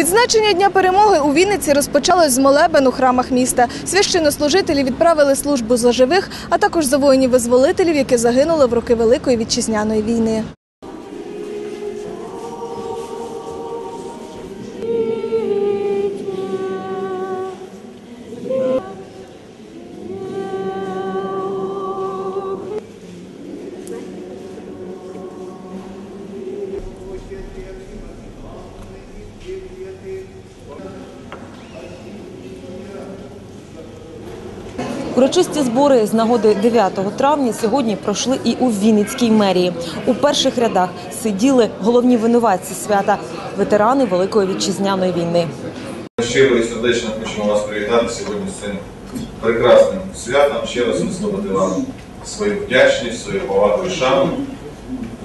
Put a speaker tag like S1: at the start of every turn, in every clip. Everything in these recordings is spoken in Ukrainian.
S1: Відзначення Дня перемоги у Вінниці розпочалось з молебен у храмах міста. Священнослужителі відправили службу за живих, а також за воїнів-визволителів, які загинули в роки Великої вітчизняної війни.
S2: Урочисті збори з нагоди 9 травня сьогодні пройшли і у Вінницькій мерії. У перших рядах сиділи головні винуватці свята ветерани Великої вітчизняної війни.
S3: Щиро і сердечно хочемо вас привітати сьогодні з цим прекрасним святом. Ще раз висловити вам свою вдячність, свою повагу і шану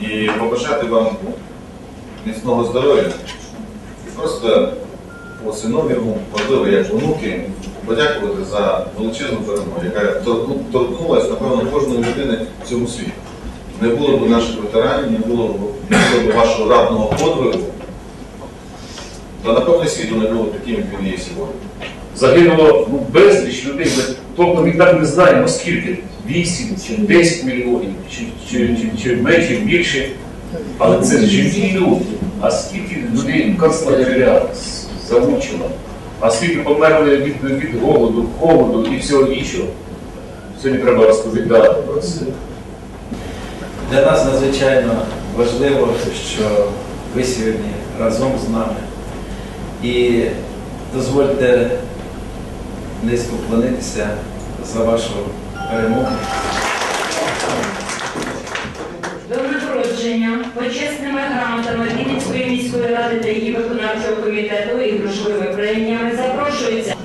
S3: і побажати вам міцного здоров'я. Просто по синовіуму, можливо, як онуки, подякувати за величезну перемогу, яка торкнулася, напевно, кожної людини в цьому світі. Не було б наших ветеранів, не було б, вашого ратного подвигу, то напевно світу не було таким, як він є сьогодні.
S4: загинуло ну, безліч людей. Ми толком і так не знаємо, скільки 8 чи 10 мільйонів, чи, чи, чи, чи менше, більше. Але це живі люди. А скільки людей концлагеря замучило, а скільки померли від, від голоду, холоду і всього іншого. Сьогодні треба розповідати про це.
S5: Для нас надзвичайно важливо, що ви сьогодні разом з нами. І дозвольте низько вклонитися за вашу перемогу.
S6: До нагородження почесними грамотами Вінницької міської ради та її виконавчого комітету і грошовими преміями запрошується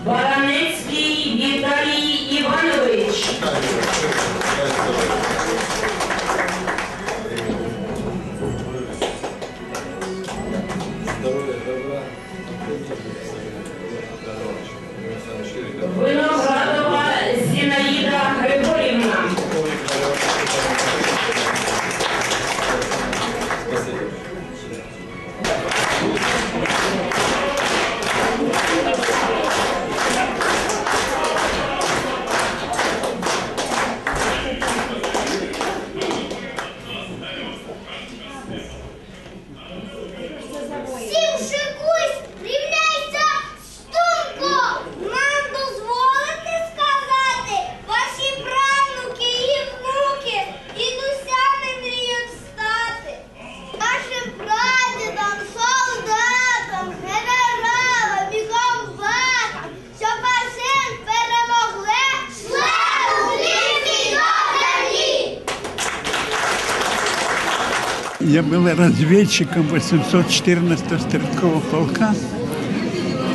S7: Я был разведчиком 814-го стрелкового полка.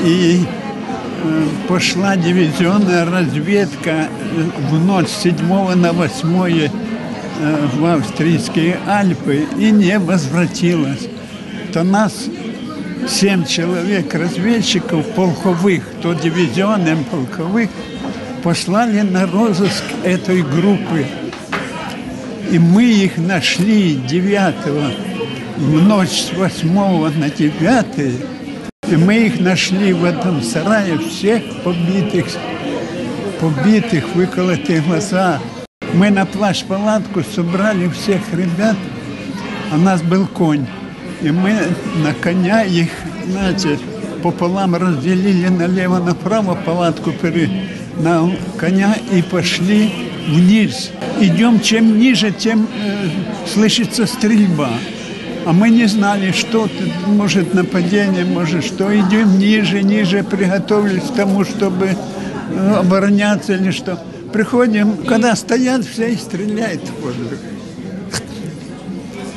S7: И э, пошла дивизионная разведка э, в ночь с 7 на 8 э, в австрийские Альпы и не возвратилась. То нас семь человек разведчиков полковых, то дивизионным полковых, послали на розыск этой группы. И мы их нашли 9 в ночь с 8 на 9. И мы их нашли в этом сарае, всех побитых, побитых, выколотые глаза. Мы на плащ-палатку собрали всех ребят, а у нас был конь. И мы на коня их, значит, пополам разделили налево-направо палатку пере, на коня и пошли вниз. Идем чем ниже, тем э, слышится стрельба. А мы не знали, что может нападение, может что. Идем ниже, ниже, приготовились к тому, чтобы э, обороняться или что. Приходим, когда стоят, все и стреляют в воздух.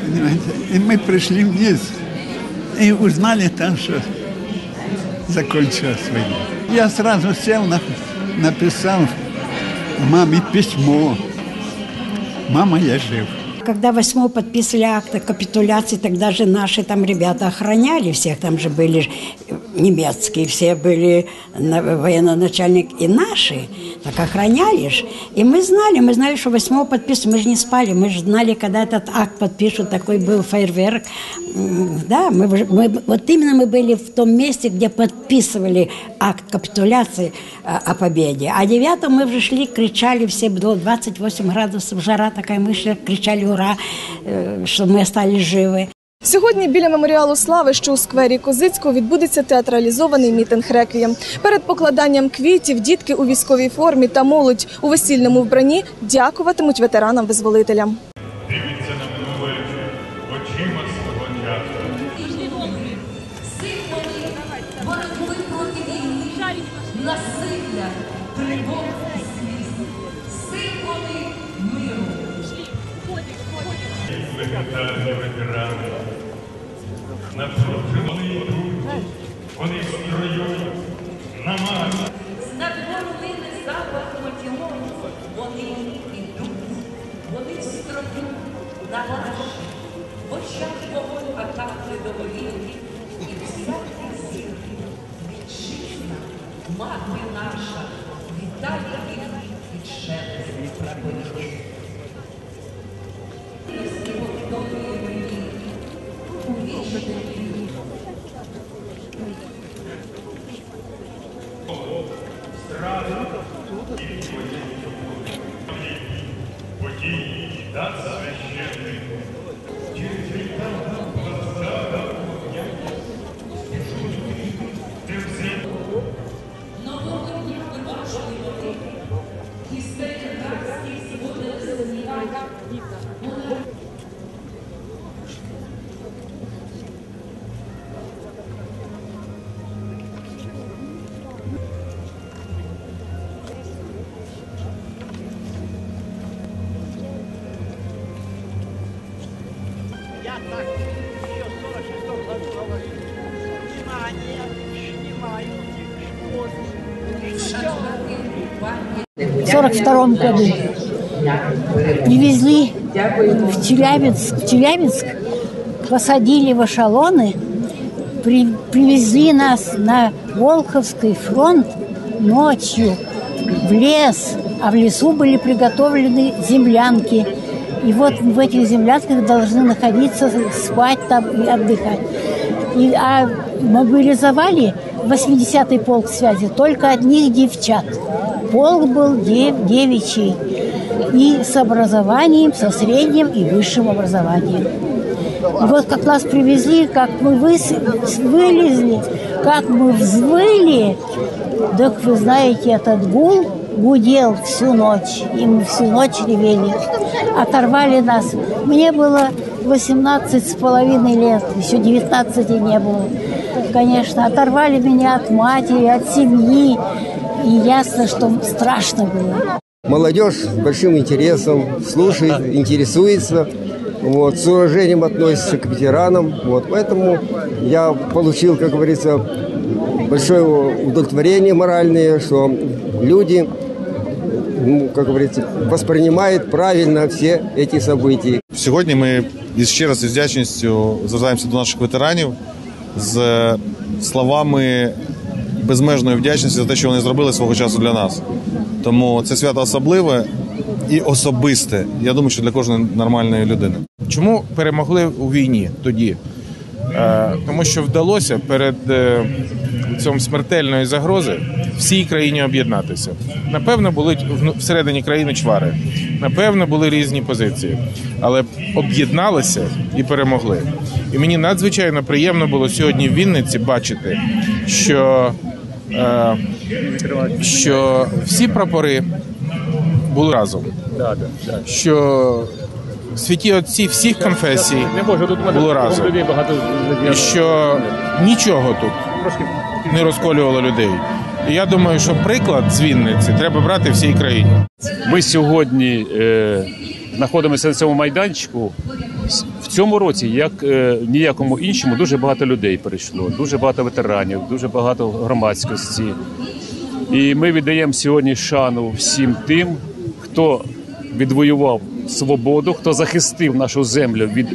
S7: Понимаете? И мы пришли вниз и узнали там, что закончилась война. Я сразу сел, на- написал маме письмо. Мама, я жив.
S8: Когда 8 подписывали акт о капитуляции, тогда же наши там ребята охраняли всех, там же были немецкие, все были на- военноначальник и наши, так охраняли ж. И мы знали, мы знали, что 8 подписывали, мы же не спали, мы же знали, когда этот акт подпишут, такой был фейерверк. Да, мы, мы- вот именно мы были в том месте, где подписывали акт капитуляции а, о победе. А 9 мы уже шли, кричали все, было 28 градусов, жара такая, мы шли, кричали ура, э, что мы остались живы.
S1: Сьогодні біля меморіалу слави, що у сквері Козицького, відбудеться театралізований мітинг реквієм. Перед покладанням квітів дітки у військовій формі та молодь у весільному вбранні дякуватимуть ветеранам-визволителям.
S9: Легендарні ветерани. Напружено вони йдуть, вони в строю, на марш.
S10: Над горлини запахом тьмом вони йдуть, вони в строю на марш, в очах вогонь атаки до волів, і всякий зір вітчизна, мати наша, вітає їх від шепоту прапорів.
S9: Події та священник.
S8: 1942 году. Привезли в Челябинск, в Челябинск посадили в эшелоны, при, привезли нас на Волховский фронт ночью в лес, а в лесу были приготовлены землянки. И вот в этих землянках должны находиться, спать там и отдыхать. И, а мобилизовали 80-й полк связи только одних девчат. Полк был дев- девичий. И с образованием, со средним и высшим образованием. И вот как нас привезли, как мы выс- вылезли, как мы взвыли, так вы знаете, этот гул гудел всю ночь. И мы всю ночь ревели. Оторвали нас. Мне было 18 с половиной лет, еще 19 не было. Конечно, оторвали меня от матери, от семьи. И ясно, что страшно было.
S11: Молодежь с большим интересом слушает, интересуется, вот, с уважением относится к ветеранам. Вот, поэтому я получил, как говорится, большое удовлетворение моральное, что люди, ну, как говорится, воспринимают правильно все эти события.
S3: Сьогодні ми із ще раз із вдячністю звертаємося до наших ветеранів з словами безмежної вдячності за те, що вони зробили свого часу для нас. Тому це свято особливе і особисте. Я думаю, що для кожної нормальної людини.
S12: Чому перемогли у війні тоді? Е, тому що вдалося перед е, цим смертельної загрози всій країні об'єднатися. Напевно, були вну- всередині країни чвари, напевно, були різні позиції, але об'єдналися і перемогли. І мені надзвичайно приємно було сьогодні в Вінниці бачити, що, що всі прапори були разом. Що святі отці всіх конфесій було разом. І що нічого тут не розколювало людей. І я думаю, що приклад з Вінниці треба брати всій країні.
S4: Ми сьогодні е, знаходимося на цьому майданчику. В цьому році, як е, ніякому іншому, дуже багато людей перейшло, дуже багато ветеранів, дуже багато громадськості. І ми віддаємо сьогодні шану всім тим, хто відвоював свободу, хто захистив нашу землю від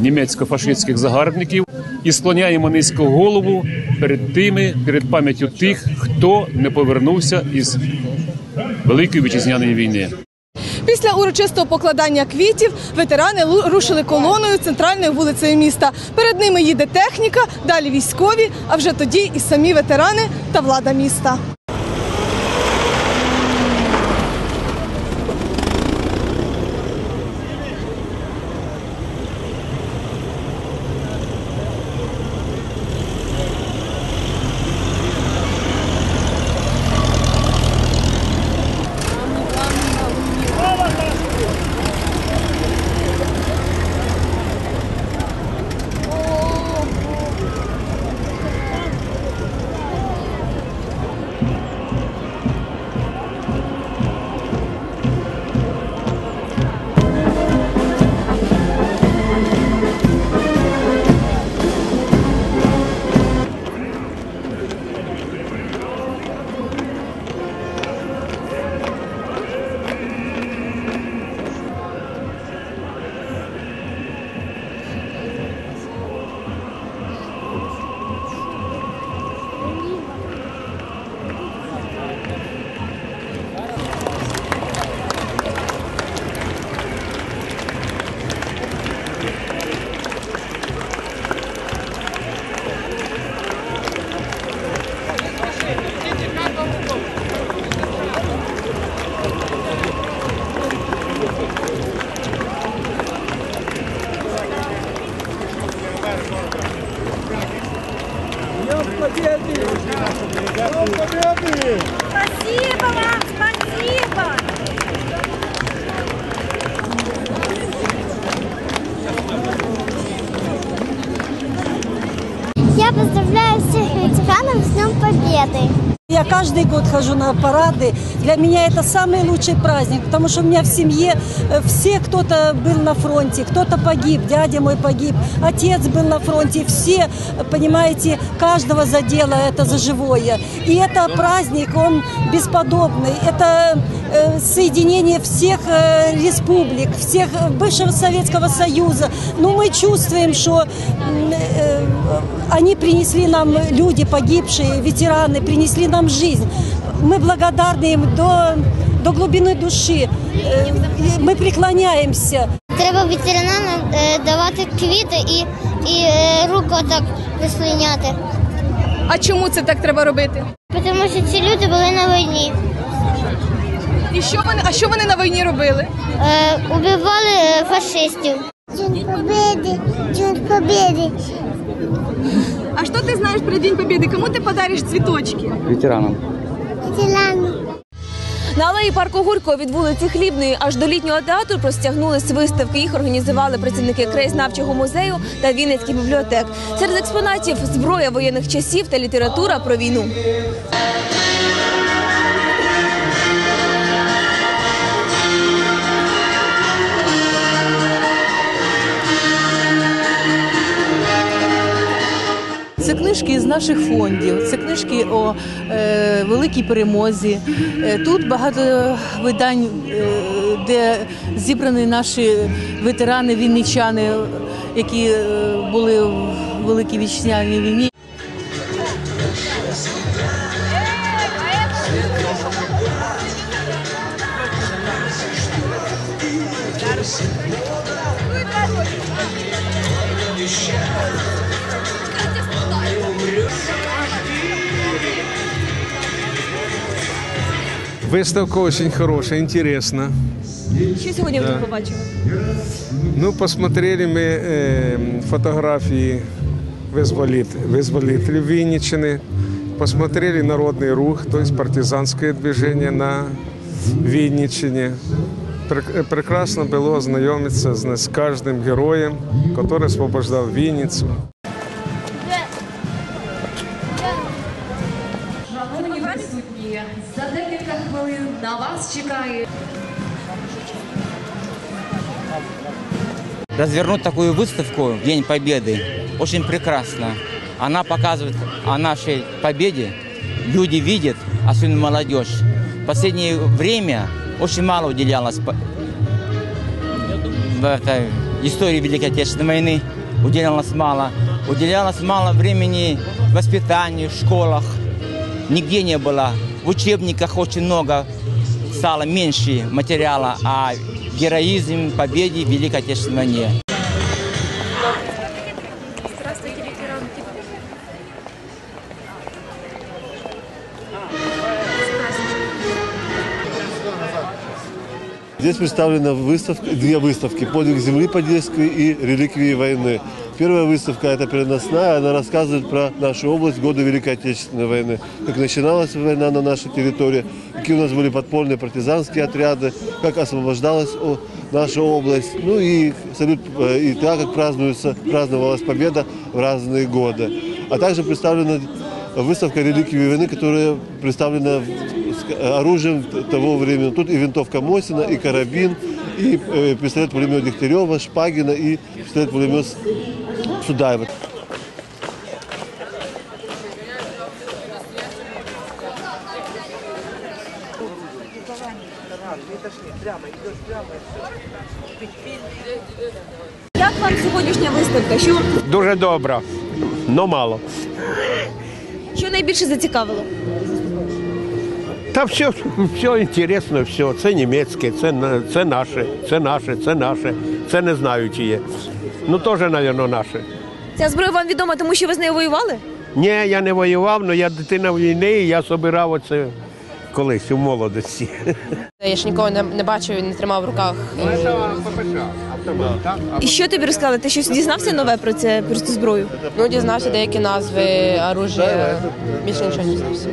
S4: німецько-фашистських загарбників, і склоняємо низько голову перед тими, перед пам'яттю тих, хто не повернувся із Великої вітчизняної війни.
S1: Після урочистого покладання квітів ветерани рушили колоною центральною вулицею міста. Перед ними їде техніка, далі військові, а вже тоді і самі ветерани та влада міста.
S6: Спасибо вам, спасибо! Я поздравляю всех ветеранов с Днем Победы!
S13: Я каждый год хожу на парады. Для меня это самый лучший праздник, потому что у меня в семье э, все кто-то был на фронте, кто-то погиб, дядя мой погиб, отец был на фронте. Все, э, понимаете, каждого задело это за живое. И это праздник, он бесподобный. Это э, соединение всех э, республик, всех э, бывшего Советского Союза. Но мы чувствуем, что м, э, они принесли нам, люди погибшие, ветераны, принесли нам жизнь. Мы благодарны им до, до глубины души. Э, и Мы преклоняемся.
S6: Треба ветеранам е, давати квіти і, і е, руку так вислиняти.
S1: А чому це так треба робити?
S6: Тому що ці люди були на війні.
S1: І що вони, а що вони на війні робили?
S6: Е, убивали е, фашистів. День Победы! День Победы!
S1: А що ти знаєш про День Побєди? Кому ти подариш цвіточки?
S14: ветеранам.
S6: Ветеранам!
S15: На алеї парку Горького від вулиці Хлібної аж до літнього театру простягнулись виставки. Їх організували працівники краєзнавчого музею та Вінницький бібліотек. Серед експонатів зброя воєнних часів та література про війну.
S16: Наших фондів, це книжки о е, великій перемозі. Е, тут багато видань, е, де зібрані наші ветерани, вінничани, які е, були в Великій Вітчизняній війні.
S17: Выставка очень хорошая, интересна.
S15: Що сьогодні ви
S17: Да.
S15: тут побачили?
S17: Ну, посмотрели мы э, фотографии вызволит- вызволителей Винничины, посмотрели народный рух, то есть партизанское движение на Винничине. Прек- э, Прекрасно было ознакомиться с, с каждым героем, который освобождал Винницу.
S14: Развернуть такую выставку День Победы очень прекрасно. Она показывает о нашей победе. Люди видят, особенно молодежь. В последнее время очень мало уделялось этой истории Великой Отечественной войны уделялось мало. Уделялось мало времени воспитанию в школах. Нигде не было. В учебниках очень много стало меньше материала о героизме, победе в Великой Отечественной войне.
S18: Здесь представлена выставка, две выставки «Подвиг земли Подельской» и «Реликвии войны». Первая выставка – это переносная, она рассказывает про нашу область годы Великой Отечественной войны. Как начиналась война на нашей территории, какие у нас были подпольные партизанские отряды, как освобождалась наша область. Ну и салют, э, и так, как празднуется, праздновалась победа в разные годы. А также представлена выставка «Реликвии войны», которая представлена с оружием того времени. Тут и винтовка Мосина, и карабин, и э, пистолет-пулемет Дегтярева, Шпагина, и пистолет-пулемет Судаева.
S15: Як вам сьогоднішня виставка? Що,
S19: Дуже добре, но мало.
S15: що найбільше зацікавило?
S19: Та все, все інтересно, все. Це німецьке, це, на- це наше, це наше, це наше. Це не знаю, чи є. Ну, теж, мабуть, наше.
S15: Ця зброя вам відома, тому що ви з нею воювали?
S19: Ні, я не воював, але я дитина війни, і я собирав оце колись у молодості.
S20: Я ж нікого не, не бачив не тримав в руках.
S15: І що тобі розказали? Ти щось дізнався нове про це про цю зброю?
S20: Ну, дізнався деякі назви, оружия. Більше нічого не дізнався.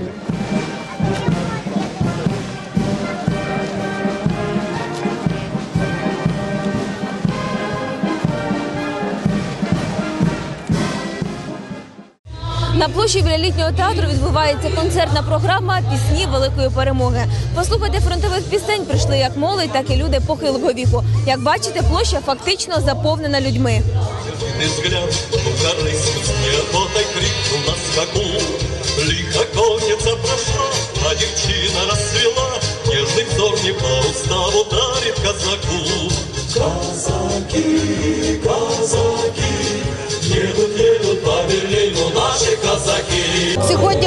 S15: На площі біля літнього театру відбувається концертна програма Пісні великої перемоги. Послухати фронтових пісень прийшли як молодь, так і люди похилого віку. Як бачите, площа фактично заповнена людьми.
S21: Ты взгляд, укорысь неохотой крикнул на скаку. Лихо конница прошла, а девчина расцвела, Нежный взор не по уставу дарит казаку. Казаки, казаки, едут, едут по Берлину наши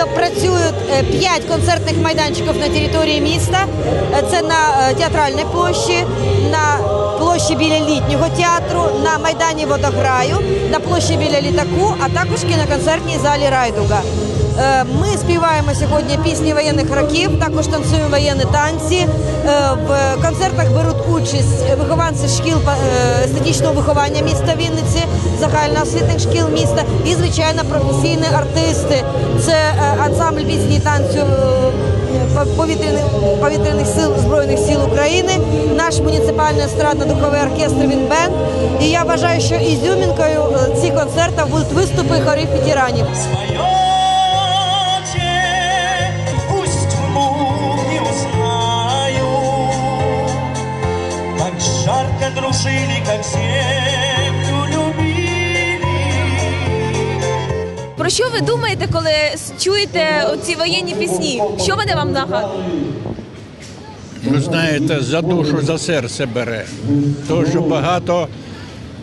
S22: Працюють е, п'ять концертних майданчиків на території міста. Е, Це на е, театральній площі, на площі біля літнього театру, на майдані водограю, на площі біля літаку, а також кіноконцертній залі Райдуга. Е, Ми співаємо сьогодні пісні воєнних років, також танцюємо воєнні танці. Е, В концертах беруть участь вихованці шкіл е, естетичного виховання міста Вінниці, загальноосвітних шкіл міста і, звичайно, професійні артисти. Це ансамбль пісні танцю повітряних, повітряних сил Збройних сил України, наш муніципальний естрадно-духовий оркестр Вінбенд. І я вважаю, що ізюмінкою цих концертів будуть виступи хорів ветеранів.
S21: Жарко как землю любили.
S15: Про що ви думаєте, коли чуєте ці воєнні пісні? Що вони вам нагадують?
S23: ви знаєте, за душу, за серце бере. Тому що багато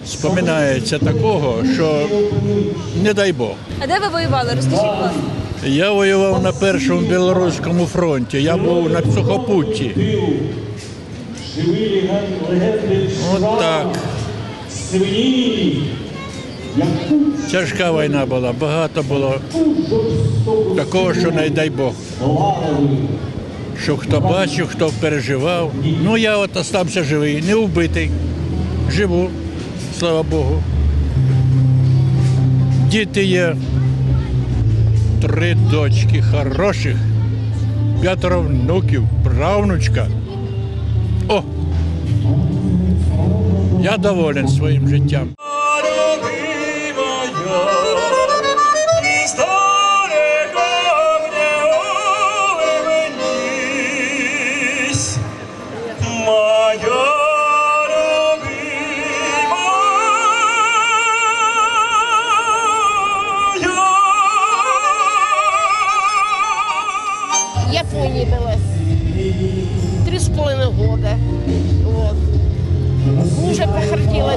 S23: споминається такого, що не дай Бог.
S15: А де ви воювали? Розкажіть, будь ласка.
S23: Я воював на першому білоруському фронті, я був на сухопутті. От так. Тяжка війна була, багато було такого, що не дай Бог. Що хто бачив, хто переживав. Ну я от остався живий, не вбитий. Живу, слава Богу. Діти є, три дочки хороших, п'ятеро внуків, правнучка. Я доволен своїм життям.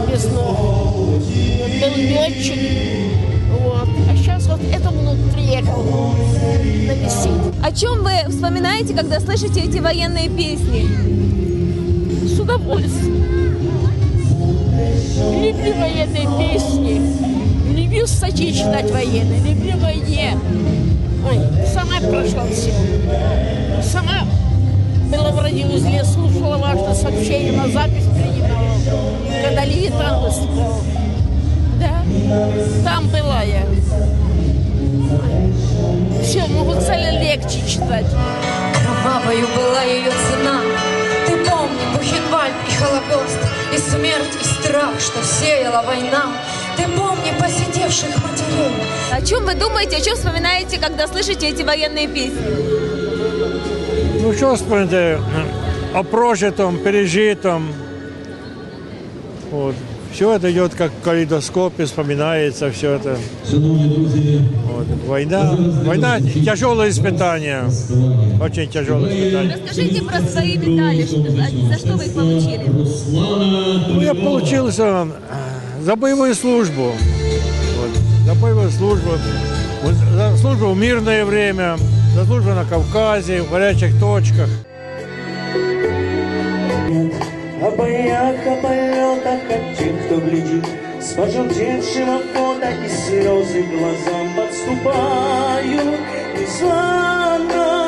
S24: Без ног. Был летчик. Вот. А сейчас вот это внук приехал навестить.
S15: О чем вы вспоминаете, когда слышите эти военные песни?
S24: С удовольствием. Люблю военные песни. Люблю статьи читать военные. Люблю войне. Ой, сама прошла все. Сама была в радиоузле, слушала важное сообщение, на запись принимала. Когда Левитан выступал. Да, там была я. Все, могу целый легче читать.
S25: Кровавою была ее цена. Ты помни Бухенвальд и Холокост, и смерть, и страх, что сеяла война. Ты помни посидевших матерей.
S15: О чем вы думаете, о чем вспоминаете, когда слышите эти военные песни?
S26: Ну що вспомнити? О прожитом, пережитом. Вот. Все это идет как в калейдоскопе, вспоминается все это. Вот. Война, война тяжелое испытание. Очень тяжелое испытание.
S15: Расскажите про свои медали, за что вы их получили.
S26: Ну, я получился э, за боевую службу. Вот. За боевую службу. Вот За службу в мирное время, за службу на Кавказе, в горячих точках.
S19: О боях, о полетах, о тех, кто глядит С пожелтевшего фото и слезы глазам подступают Неславно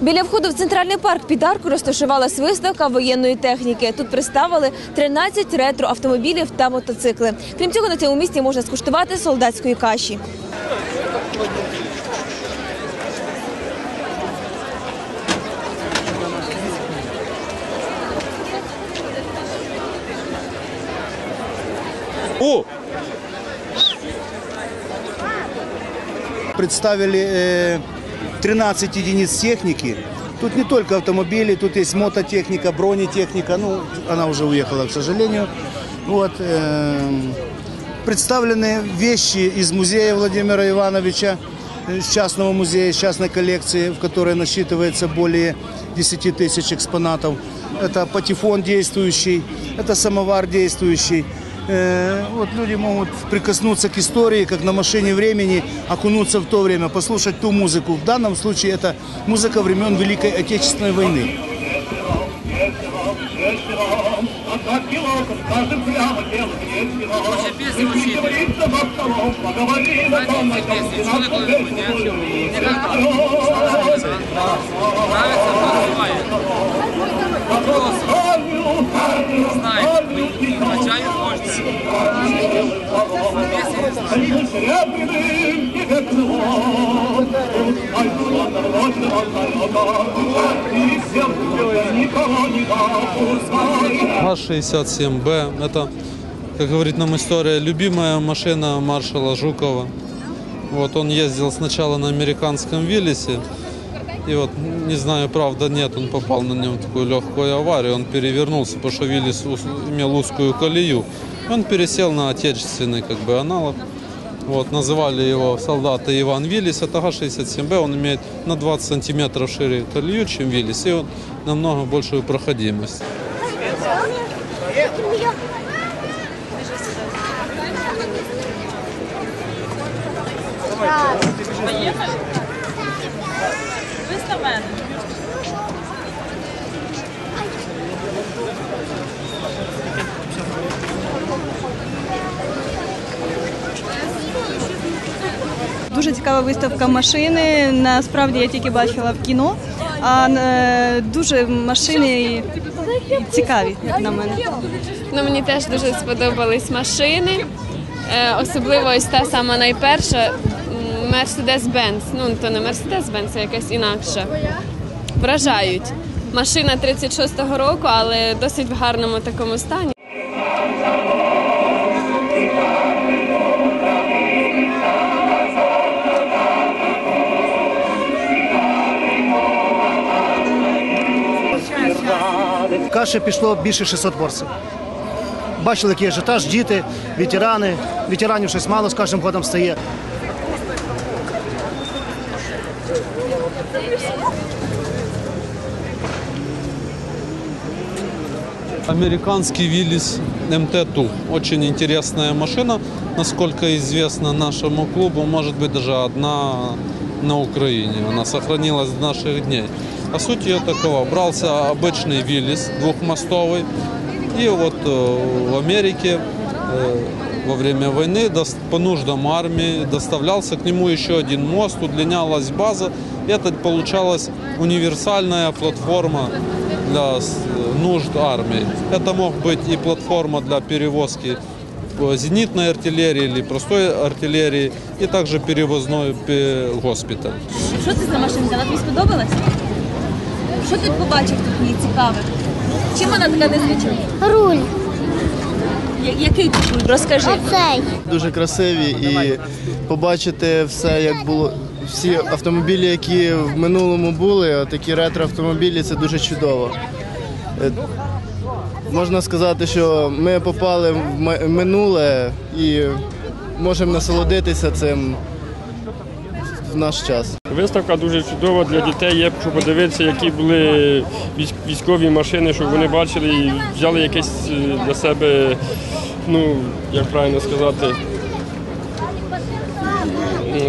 S15: Біля входу в центральний парк під арку розташувалась виставка воєнної техніки. Тут представили 13 ретро-автомобілів та мотоцикли. Крім цього, на цьому місці можна скуштувати солдатської каші.
S27: О! Представили э, 13 единиц техники. Тут не только автомобили, тут есть мототехника, бронетехника. Ну, она уже уехала, к сожалению. Вот. э, представлены вещи из музея Владимира Ивановича, э, из частного музея, из частной коллекции, в которой насчитывается более 10 тысяч экспонатов. Это патефон действующий, это самовар действующий. Э, Вот люди могут прикоснуться к истории, как на машине времени, окунуться в то время, послушать ту музыку. В данном случае это музыка времен Великой Отечественной войны.
S28: ГАЗ-67Б. Это, как говорит нам история, любимая машина маршала Жукова. Вот он ездил сначала на американском Виллисе, и вот, не знаю, правда, нет, он попал на нем в такую легкую аварию, он перевернулся, потому что Виллис имел узкую колею. Он пересел на отечественный как бы аналог. Вот, называли его солдаты Иван Виллис. Это Га-67Б. Он имеет на 20 сантиметров шире колею, чем Виллис, и он намного большую проходимость.
S29: Дуже цікава виставка машини. Насправді я тільки бачила в кіно, а е, дуже машини цікаві, як на мене.
S30: Ну, мені теж дуже сподобались машини. Е, особливо ось та сама найперша Mercedes-Benz. Ну, то не Mercedes-Benz, а якась інакша. Вражають. Машина 36-го року, але досить в гарному такому стані.
S27: Каші пішло більше 600 борців. Бачили, який ажіотаж, діти, ветерани. Ветеранів щось мало з кожним годом стає.
S28: Американский Виллис МТ-2. Очень интересная машина. Насколько известно нашему клубу, может быть даже одна на Украине. Она сохранилась до наших дней. А суть ее такова. Брался обычный Виллис двухмостовый. И вот э, в Америке э, во время войны дос- по нуждам армии доставлялся к нему еще один мост, удлинялась база. И это получалась универсальная платформа для с- нужд армии. Это мог быть и платформа для перевозки э, зенитной артиллерии или простой артиллерии, и также перевозной пе- госпиталь.
S29: Що це за машинка? Вона тобі сподобалась? Що ти побачив тут її цікаве? Чим вона така незвичайна?
S6: Руль.
S29: Який? Розкажи.
S6: Оцей.
S31: дуже красиві і побачити все, як було. Всі автомобілі, які в минулому були, такі ретро-автомобілі, це дуже чудово. Е, Можна сказати, що ми попали в м- минуле і можемо насолодитися цим в наш час.
S32: Виставка дуже чудова для дітей. Є що подивитися, які були військ- військові машини, щоб вони бачили і взяли якесь е, для себе, ну як правильно сказати,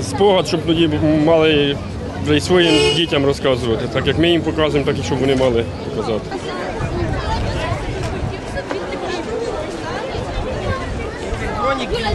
S32: спогад, щоб тоді мали вже своїм дітям розказувати. Так як ми їм показуємо, так і щоб вони мали показати.
S33: Хроніки